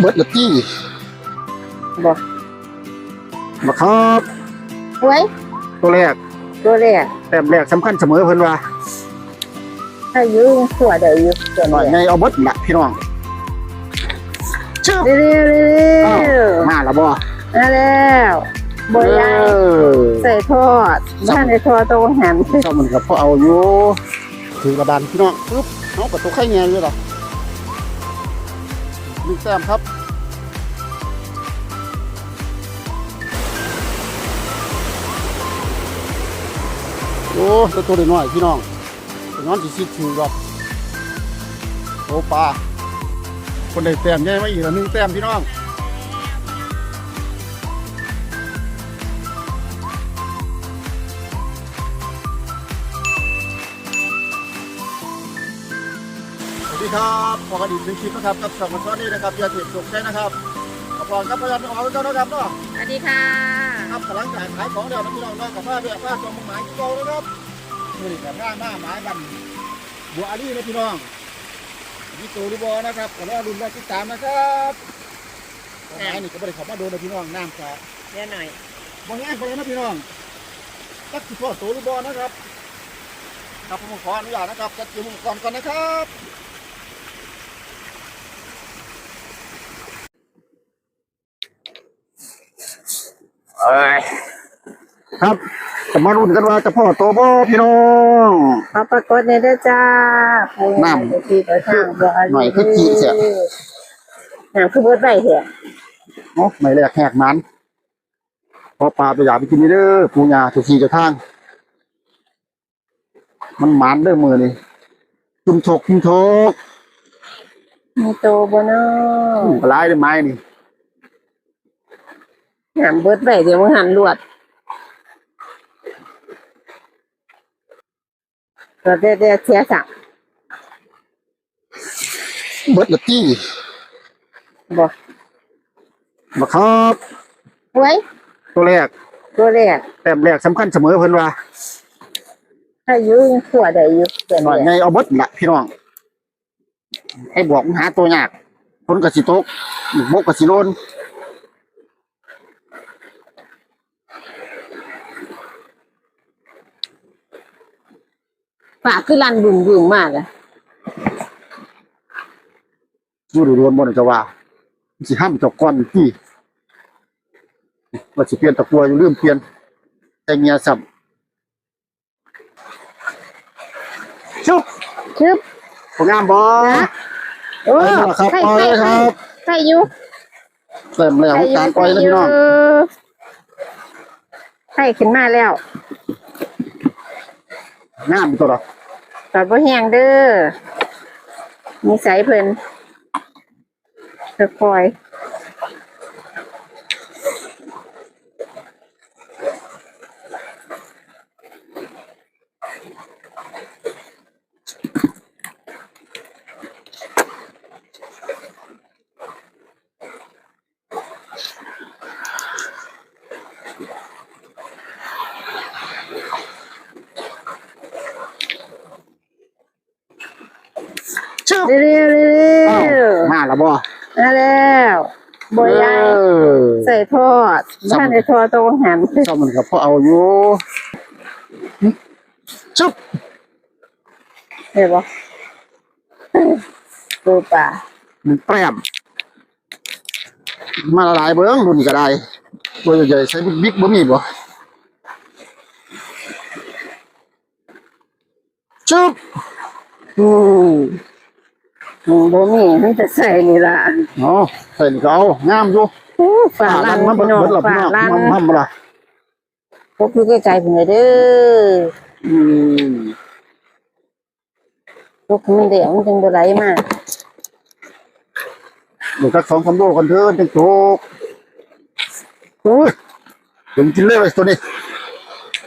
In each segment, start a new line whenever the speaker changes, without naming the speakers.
เบิดละตี้
บอก
มาครับ
ไว้
ตัวแรก
ตัวแรก
แต้มแรกสำคัญเสมอเพิ่นว่า
ถ้าอยุ่งขัวเดี๋ยวอยุ่ตัว
หน่อย
แร
ไง
ก
เอาเบิดละพี่น้องชื่อ
เร็วเร็วเร็ว
อ้าว
เร็ว
มาและบ่
มาแล้วบอยาย
เออ
ใส่ทอดบ้านในทอดตรงหัน
เจ้ามันก็พอเอาอยู่ถือกระดานพี่น้องปึ๊บเอาประตูไข่แงอยู่ล่ะห นึ่งแต้มครับโอ้ตัวตัวน้อยพี่น้องตัวน้อยสิสิถือหรอกโอ้ปลาคนได้แต้มใหญ่มาอีกแล้วหนึ่งแต้มพี่น้อง ครับพอกันอีกหนึ่งคลิปนะครับกับสองคนซ้อนนี้นะครับยาเสพติดใช่นะครับขอบคุณครับพยายามออกแล้วนะครับเนาะ
สวัสดีค่ะ
ครับกำลังจากขายของเดี๋ยวนะพี่น้องน้องกับผ้าเบียผ้าตัวมึงหมายที่โตนะครับนี่แบบหน้าหน้าหมายกันบัวอาลีนะพี่น้องที่โตหรือบอนะครับขอรอรุนรอติดตามนะครับหมายนี่ก็ไม่ได้เขับมาโดนนะพี่น้องน้ำจะ
เดี๋ยวหน่อย
บางแง่ไปเลยนะพี่น้องตักที่พ่อโตหรือบอนะครับครับผมขออนุญาตนะครับจัดเตรียมอุปกรณ์ก่อนนะครับ
เอ้ย
ครับจะมารุ่นกันว่าจะพ่อโตบ่พี่น้อง
ขอปรากฏในเด้อจ้า
น้ำ
ที่ตัวทางบ่
หน่อยคือจี้เสีย
น้ำคือเบิดใบเถอะ
เนาะไม่แรกแหกมันพอปลาตัวใหญ่ไปกินนี่เด้อปูยาถูกขี่เจะทาง มันหมันเด้อมือนี่จุ่มถกจุ่มถก
มีโตบ่เนาะ
อู้ปลายเด้อไม้นี่
น้ำเบิดใบเดี๋ยวมึงหันลวดก็เดี๋ยวเดี๋ยวเสียสั่ง
เบิดละตี้
บอก
มาครับ
ไว้
ตัวแรก
ตัวแรก
แต้มแรกสำคัญเสมอเพิ่นว่า
ถ้าอยุ่งขัวเดี๋ยวอยุ่ตัว
หน่อย
แร
ไง
ก
เอาเบิดละพี่น้องให้บอกมันหาตัวยากคนกสิตกหมึกบกกสิโลน
ปากคือลันบุ่มบุ่มมากอะ
อยู่ดูรวนบนจะว่ามันสิห้ามเจาก้อนพี่ว่าสิเปลี่ยนตะกัวอยู่ลืมเปลี่ยน แต่เงียสับชุบ
ชึบ
ผลงามบอ
โอ้
ไปแล้วครับ
ใช่
ปล่อย
ใช่
เลยครับ
ใช่อยู่
เริ่มแล้วการปล่อยแล้วพี่น้อง
ใช่ขึ้นมาแล้ว
งามตัวละ
ตอดบ่แห้งเด้อมีสายเพิ่นค่อย
บ
ๆเร็วๆเร็
อ้าว
ว
มา แล้วบอ
ๆมาแล้วบ่ยาย
เออ
ใส่ทอดบ้านในทอดตรงหัน
เจ้ามันก็พอเอาอยู่ชุบ
เห็นบ่ดูป่า
หนึ่งแต้มมาละลายเบิ้งรุ่นก็ได้ตัวใหญ่ๆใช้บิ๊กๆบ่มีบ่ชุบ
อืมอืม บ่มีมันจะใส่นี่ล่ะ
อ๋อใส่นี่ก็เอางามอยู่
อู้ฝ่าลัน
มันเบิ
พี่
ด
น้อง
เบิดหลับ
ฝ่า
พี่น้อง
ลัน
มันมันบ่ล่ะ
พวกคือไกลๆพุ่นเลยเด้อ
อืม
พวกมันเดี๋ยวมันจึงบ่ไหลมา
เดี๋ยวสักสองสามโลกันเถอะจังโตกอุ้ยเดี๋ยวมันกินเลยไอ้ตัวนี้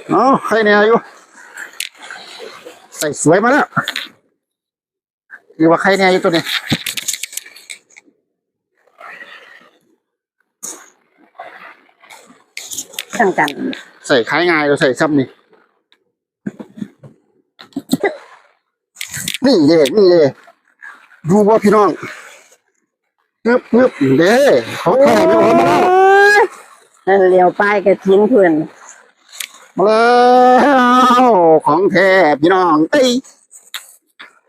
เอาใครเนี่ยอยู่ใส่สวยมาแล้ว คือว่าใครเนี่ยอยู่ตัวนี้
ทางกัน
ใส่คล้ายง่ายเราใส่ซ้ำนี่ นี่เลยนี่เลยดูว่าพี่น้องกึบกึบเด้ของแท้ไม่ออกมาแล้ว
นั่นเลี้ยวป้ายกระทิ้นเพื่อน
มาแล้วของแท้พี่น้องเอ้ย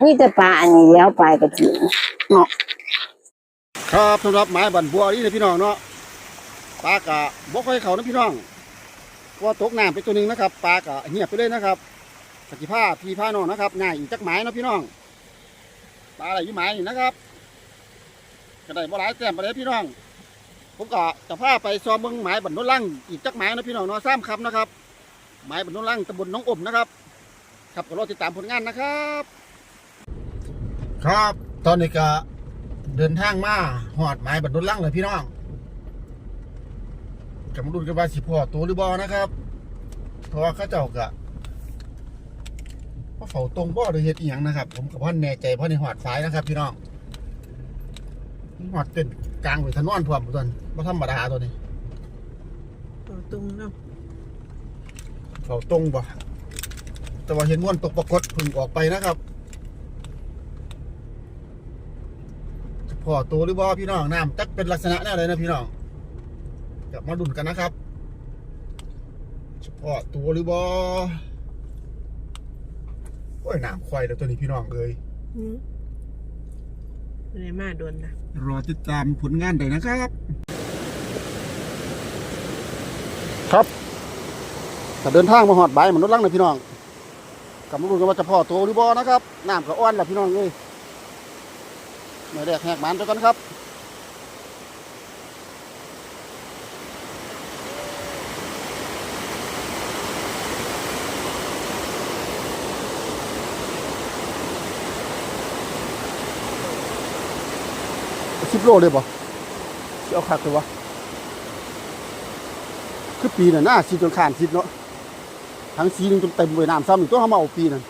นี่แต่ปลาอันนี้เลี้ยวป้ายกระทิ้น
เนาะครับสำหรับไม้บันบัวนี่นะพี่น้องเนาะปลากะบ่ค่อยเขานะพี่น้องเพราะว่าตกน้ำไปตัวหนึงนะครับปลากะเหียบไปเลยนะครับสกิผ้าพี่ผ้านองนะครับง่ายอีกจักไม้นะพี่น้องปลาอะไรอยู่ไม้นี่นะครับก็ได้บ่หลายแต้มไปเลยพี่น้อง ผมก็จะพาไปซ้อมเมืองไม้บันโนนลังอีกจักไม้นะพี่น้องเนาะซ้ำคำนะครับไม้บันโนนลังตำบลหน้องอมนะครับครับก็รอติดตามผลงานนะครับ ครับตอนนี้ก็เดินทางมาหอดไม้บันโนนลังเลยพี่น้องกับมาดูกันว่าสิพอตัวหรือบอนะครับ เพราะว่าเข้าเจ้ากะว่าเฝ้าตรงบ่หรือเฮ็ดอีหยังนะครับ ผมกับพ่อแน่ใจเพราะในหอดสายนะครับ พี่น้องหอดเต้นกลางไว้ถนนพร้อมตัวนี้บ่ธรรมดาตัวนี้
ตัวตรงเนาะ
เขาตรงบ่แต่ว่าเห็นม้วนตกปรากฏพึ่งออกไปนะครับจะพ อตัวหรือบ่พี่น้องน้ำจักเป็นลักษณะแน่เลยนะพี่น้องกลับมาดุนกันนะครับเฉพาะตัวหรือบ่โอ้ยน้ำควายแล้วตัวนี้พี่น้องเอ้ย
หืมอะไรมาโดนนะ
รอติดตามผลงานได้นะครับ ครับถ้าเดินทางมาหอดบ่ายมนุษย์ลังนะพี่น้องกลับมาดูกันว่าจะพอตัวหรือบ่นะครับน้ำก็อ้วนแล้วพี่น้องเอ้ยเมื่อแรกแหกหมันไปก่อนครับสิบโลเลยบ่สิเอาคักเลยวะคือปีน่ะหน้าสีจนขานสิบเนาะทั้งสีนึงจนเต็มไว้น้ำซ้ำอีกตัวเขามาเอาปีนั่น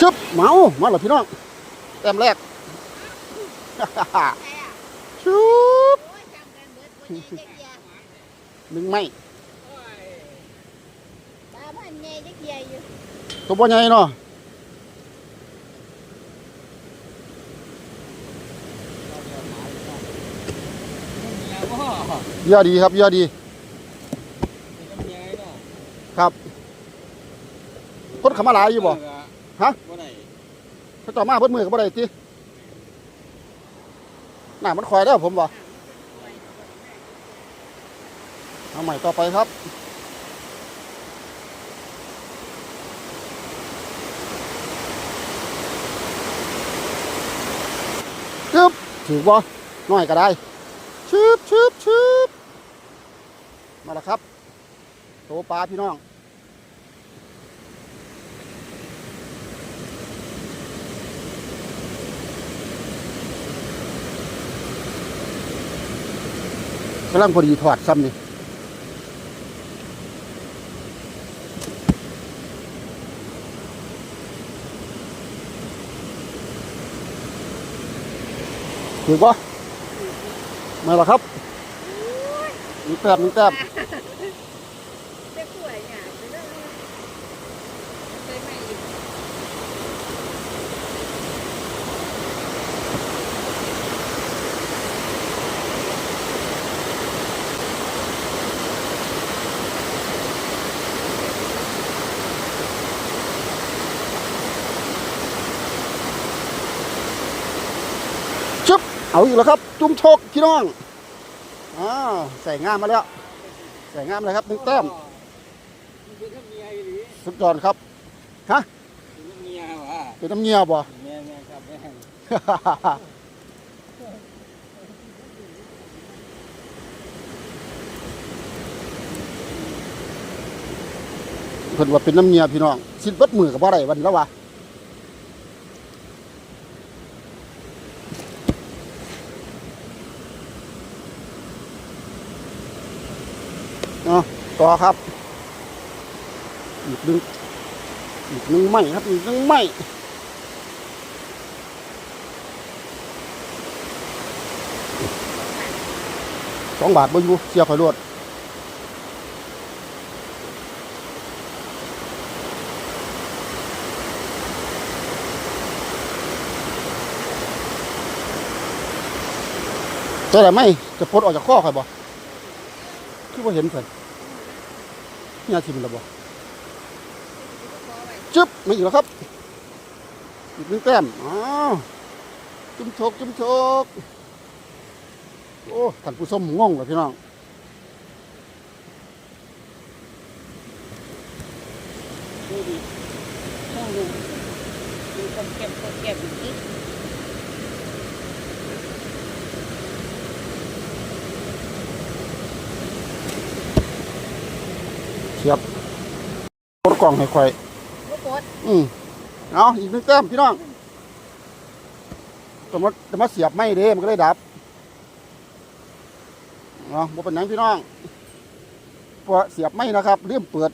ชึบ เมามาเหรอพี่น้องแต้มแรกชุบหนึ่งไม่ตัวบ่ใหญ่เนาะเยอะดีครับเยอะดี ครับคนเขามาหลายอยู่บ่ฮะ
บ่ได้
เขา ต่อมาเพิ่นมือก็บ่ได้ติหน้ามันคอยแล้ผมบ่เอาใหม่ต่อไปครับจึ๊บถือบ่าน้อยก็ได้ชึบชึบชึบมาแล้วครับโตปลาพี่น้อง กำลังพอดีถอดซ้ำนี่ถือว่ามาแล้วครับมีแต้มมีแต้ม
จะสวยเนี่ยจะได้เคยมาอีก
ชึบ เอาอีกแล้วครับ จุ่มโชคพี่น้องอ้าใส่งามมาแล้ว ใส่งามเลยครับหนึ่งแต้ม
เป็นน้ำเมียอีหลี
สุดยอดครับ
เป็นน้ำเมียว่ะ
เป็นน้ำเงียบ่
แม่แม่ครับแม่
เพิ่นว่าเป็นน้ำเงียพี่น้องสิเบิดมือกับบ่ได้วันแล้ววะ ต่อครับอีกนึงอีกนึงไม่ครับอีกนึงไม่สองบาทบ่อยู่เสียข่อยรวดแต่ไหนไม่จะปลดออกจากข้อข่อยบอคือว่าเห็นเพื่อน นี่อาทิมแล้วบ่จึ๊บไม่อีกแล้วครับอีกหนึ่งแต้มอ้าวจุ่มโชกจุ่มโชกโอ้ท่านผู้ชมงงเลยพี่น้อง
ดูดิช่องดูดูคนเก็บคนเก็บอีก
เสียบปลด กล่องให้ค่อย
ลูกกด
อืมเอาอีกหนึ่งแต้มพี่น้องแต่มาแต่มาเสียบไม่เด้มันก็เลยดับเนาะบ่เป็นหยังพี่น้องเพราะเสียบไม่นะครับเริ่มเปิด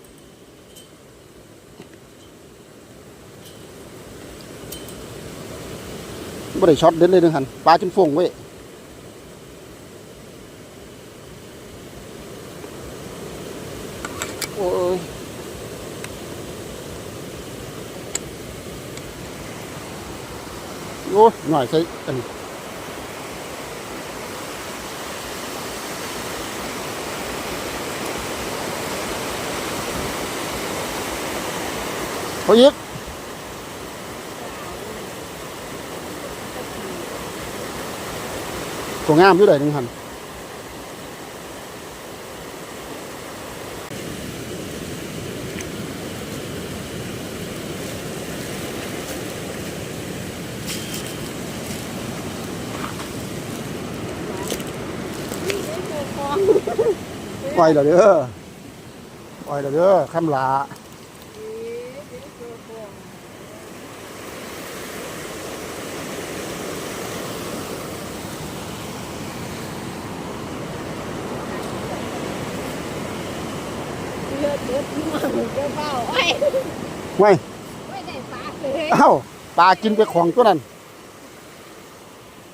บ่ได้ช็อตเด็ดเลยนึงหันปลาจนฟงเว้ย โอ้ยหน่อยใส่อันนี้เขาอีกตัวงามอยู่ไหนหนึ่งหัน ปล่อยแล้วเด้อปล่อยแล้วเด้อคำลาไว้
ไม่ได้ปลาเลย
เอ้าปลากินไปของตัวนั้น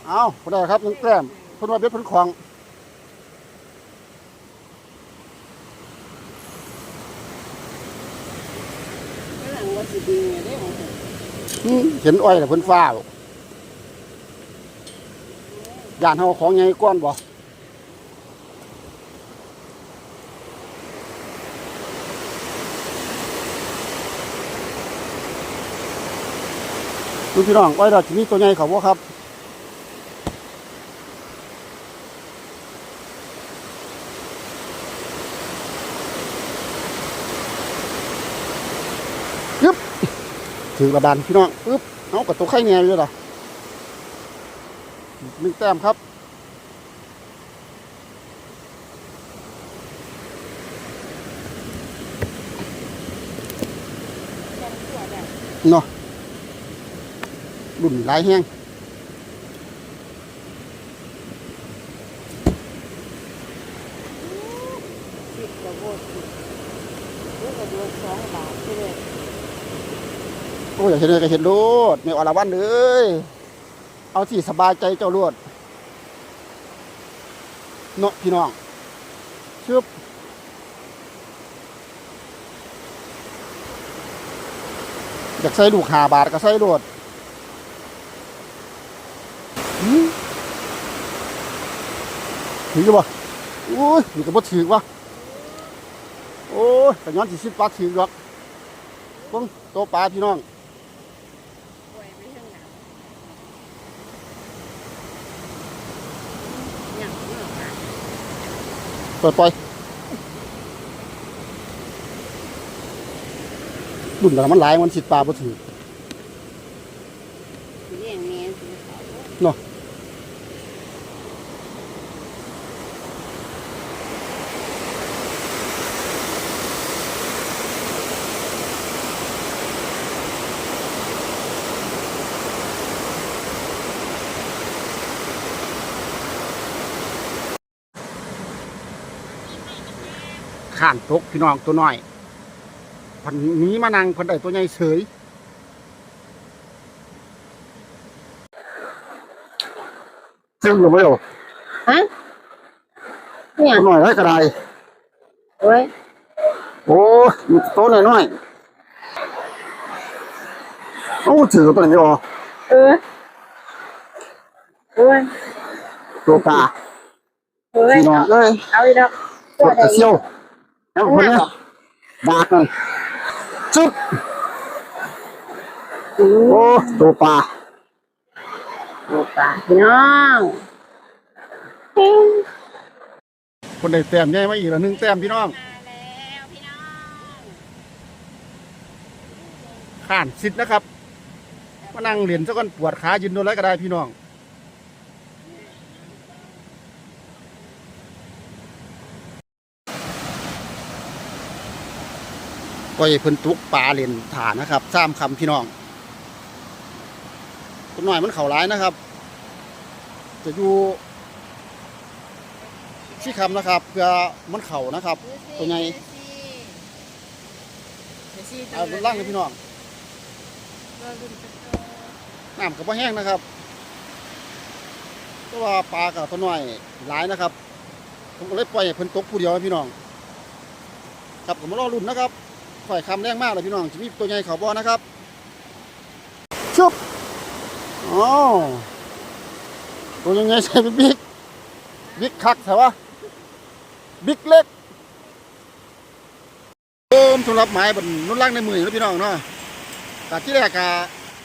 เอ้าพอได้ครับหนึ่งแต้มเพิ่นว่าเบ็ดเพิ่นของ
ฝรั่งว่า สิดีได้ของผม
เห็นอ้อยแต่เพิ่นฟ้าวย่านเฮาของใหญ่ก้อนบ่ดูพี่น้องอ้อยเราจะมีตัวใหญ่เขาบ่ครับ ถือกระดานพี่น้องปึ๊บเอากับตัวไข่แง่อยู่เหรอหนึ่งแต้มครับเนาะรุ่นหลายแห้ง
สิบกว่าโบสถ์ลูกกระโดดสองบาทใช่ไหม
โอ้ยอยาก เห็นเลยก็เห็นโลดไม่อรวันเลยเอาสิสบายใจเจ้าโลดเนาะพี่น้องชึบอยากใส่ลูกหาบาทก็ใส่โลดหืมถือบ่โอ้ยนี่ก็บ่ถือวะโอ้ยแต่ย้อนสิสิบบาทถือหรอกเบิ่งโตปลาพี่น้อง
ป่วยไม่ทั้งหลัง
อย่างนี้หรอคะ
เปิดปล่อยรุ่นแต่มันหลายมันสิปลาบ่ถือ
เลี้ยงแม่สิเขา
ข้างตกพี่น้องตัวน้อยพันหนี้มานั่งเพันได้ตัวใหญ่เฉยซึ่งหรือไม่หรอ
ฮะเนี่ย
ตัวน้อยได้กระได
โอ้ย
โอ้ยตัวน้อยน้อยโอ้ถือตัวนี้อ๋อ
เออโอ้ย
ตัวปลา
เฮ้ยเอาเลยเอาอีกแล้ว
กดกระเซียว แล้วคนเนี้ยดากมันจุ๊บโอ้ตัวปลา
ดูปลาพี่น้อง
คนได้แต้มใหญ่มาอีกแล้วหนึ่งแต้มพี่น้อง
มาแล้วพี่น้อง
ข้านสิทธิ์นะครับ มานั่งเหรียญซะก่อนปวดขายืนโดนไรก็ได้พี่น้อง ก็อย่าเพิ่นตุกปลาเหรียญฐานนะครับสามคำพี่น้องคนหน่อยมันเข่าร้ายนะครับ จะอยู่ที่คำนะครับเพื่อมันเข่านะครับ ตัวไงเอาล่างเลยพี่น้องน้ำกับว่าแห้งนะครับเพราะว่าปลากับตัวน้อยหลายนะครับ ผมก็เลยปล่อยเพิ่นตกผู้เดียวนพี่น้อง ครับผมมารอรุ่นนะครับ ฝ่ายคำแรงมากเลยพี่น้องจะมีตัวใหญ่เขาบ่อนะครับชุบอ๋อตัวยังไงใส่เป็นบิ๊กบิ๊กคักใช่ปะบิ๊กเล็กเติมสำหรับไม้บนนุ่นล่างในมือนะพี่น้องเนาะกที่แรกกะ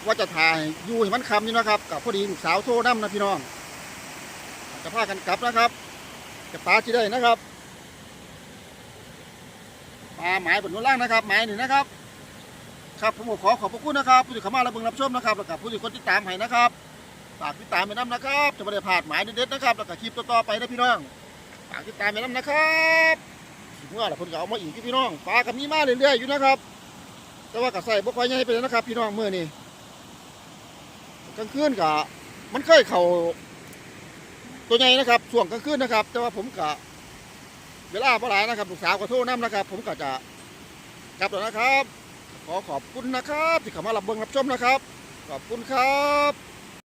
ว่าจะถ่ายอยู่ให้มันคำอยู่นะครับกับพอดีลูกสาวโทรน้ำนะพี่น้องจะพากันกลับนะครับจะปลาที่ได้นะครับ ปลาหมายบนนู้นล่างนะครับหมายหนึ่งนะครับ ครับผมขอขอบพระคุณนะครับผู้ที่เข้ามารับเบิ่งรับชมนะครับแล้วก็ผู้ที่คนติดตามให้นะครับฝากติดตามไปน้ำนะครับ จะไม่ได้พลาดหมายเด็ดๆนะครับแล้วก็คลิปต่อๆไปนะพี่น้องฝากติดตามไปน้ำนะครับเมื่อไหร่คนก็เอามาอีกที่พี่น้องปลากับมีมาเรื่อยๆอยู่นะครับ แต่ว่ากับใส่บ่ค่อยใหญ่ไปเลยนะครับ พี่น้องเมื่อนี่กลางคืนกะมันเคยเข่าตัวใหญ่นะครับช่วงกลางคืนนะครับ แต่ว่าผมกะ เวลาเมื่อไรนะครับลูกสาวก็โทษน้ำนะครับ ผมก็จะกลับแล้วนะครับ ขอขอบคุณนะครับ ที่เข้ามารับเบิ้งรับชมนะครับ ขอบคุณครับ